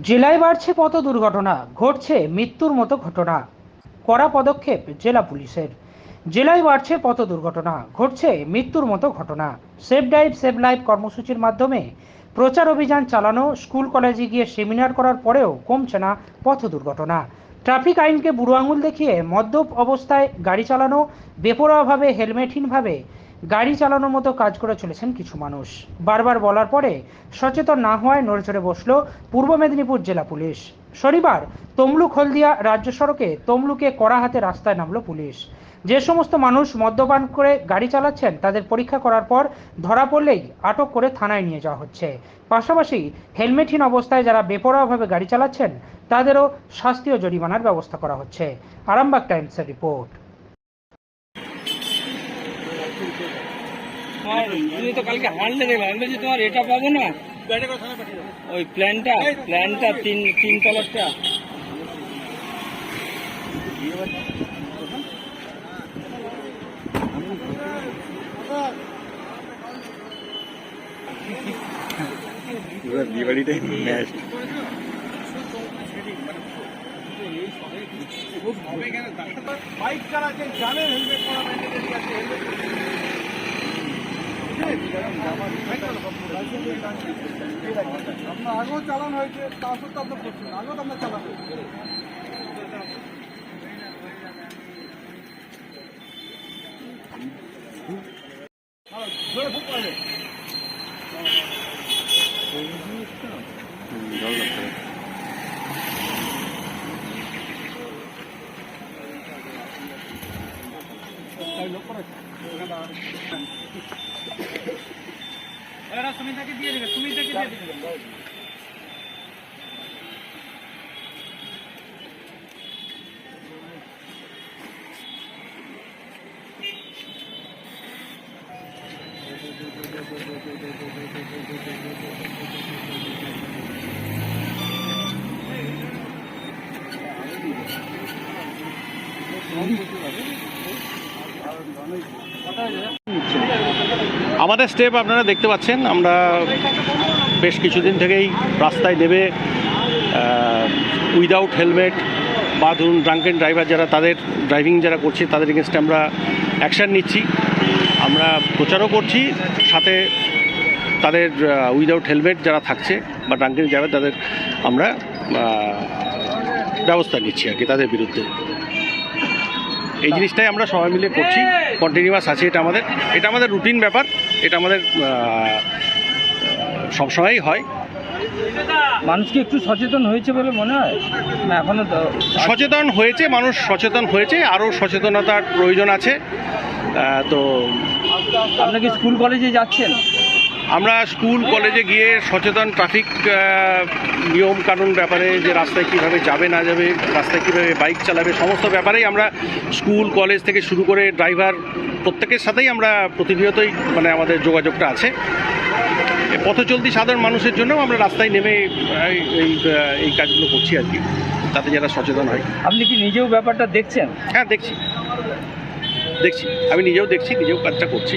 জেলায় বাড়ছে পথ দুর্ঘটনা, ঘটছে মৃত্যুর মতো ঘটনা। কড়া পদক্ষেপ জেলা পুলিশের। জেলায় বাড়ছে পথ দুর্ঘটনা, ঘটছে মৃত্যুর মতো ঘটনা। সেভ ড্রাইভ সেভ লাইফ কর্মসূচির মাধ্যমে প্রচার অভিযান চালানো, স্কুল, কলেজে গিয়ে সেমিনার করার পরেও কমছে না পথ দুর্ঘটনা। ট্রাফিক আইনকে বুড়ো আঙুল দেখিয়ে মদ্যপ অবস্থায় গাড়ি চালানো, বেপরোয়াভাবে, হেলমেটহীনভাবে গাড়ি চালানোর মতো কাজ করে চলেছেন কিছু মানুষ। বারবার বলার পরে সচেতন না হওয়ায় নড়েচড়ে বসল পূর্ব মেদিনীপুর জেলা পুলিশ। শনিবার তমলুক হলদিয়া রাজ্য সড়কে তমলুকে কড়া হাতে রাস্তায় নামলো পুলিশ। যে সমস্ত মানুষ মদ্যপান করে গাড়ি চালাচ্ছেন তাদের পরীক্ষা করার পর ধরা পড়লেই আটক করে থানায় নিয়ে যাওয়া হচ্ছে। পাশাপাশি হেলমেটহীন অবস্থায় যারা বেপরোয়াভাবে গাড়ি চালাচ্ছেন, তাদেরও শাস্তি ও জরিমানার ব্যবস্থা করা হচ্ছে। আরামবাগ টাইমসের রিপোর্ট। আর তুমি তো কালকে হারলে দেখলাম আমি বলছি তোমার এটা পাবো না? ওই প্ল্যানটা প্ল্যানটা তিন তিন তলারটা পুরো দিওয়ালিটাই ম্যাচ বাইক চালাচ্ছেন জানেন হেলমেট পরা ম্যান্ডেটরি আছে আপনার আগেও চালান হয়েছে তা সত্ত্বেও আপনার করছেন আগেও তো আপনার চালান হ্যাঁ, ধরে লাগবে সুমিতাকে দিয়ে দেবে সুমিতাকে দিয়ে দেবে। আমাদের স্টেপ আপনারা দেখতে পাচ্ছেন, আমরা বেশ কিছুদিন থেকেই রাস্তায় নেমে উইদাউট হেলমেট বা ধরুন ড্রাঙ্কেন ড্রাইভার যারা, তাদের ড্রাইভিং যারা করছে, তাদের এগেনস্টে আমরা অ্যাকশান নিচ্ছি। আমরা প্রচারও করছি, সাথে তাদের উইদাউট হেলমেট যারা থাকছে বা ড্রাঙ্কেন ড্রাইভার তাদের আমরা ব্যবস্থা নিচ্ছি আর কি, তাদের বিরুদ্ধে। এই জিনিসটাই আমরা সবাই মিলে করছি কন্টিনিউয়াস আছে এটা আমাদের। এটা আমাদের রুটিন ব্যাপার এটা আমাদের সবসময়ই হয়। মানুষ কি একটু সচেতন হয়েছে বলে মনে হয়? না এখনও সচেতন হয়েছে মানুষ সচেতন হয়েছে আরও সচেতনতার প্রয়োজন আছে। তো আপনাকে স্কুল কলেজে যাচ্ছেন? আমরা স্কুল কলেজে গিয়ে সচেতন ট্রাফিক নিয়ম কানুন ব্যাপারে যে রাস্তায় কীভাবে যাবে না যাবে রাস্তায় কীভাবে বাইক চালাবে সমস্ত ব্যাপারেই আমরা স্কুল কলেজ থেকে শুরু করে ড্রাইভার প্রত্যেকের সাথেই আমরা প্রতিনিয়তই মানে আমাদের যোগাযোগটা আছে। এ পথচলতি সাধারণ মানুষের জন্যও আমরা রাস্তায় নেমে এই এই, এই কাজগুলো করছি আর কি তাতে যারা সচেতন হয়। আপনি কি নিজেও ব্যাপারটা দেখছেন? হ্যাঁ দেখছি। দেখছি। আমি নিজেও দেখছি নিজেও কাজটা করছি।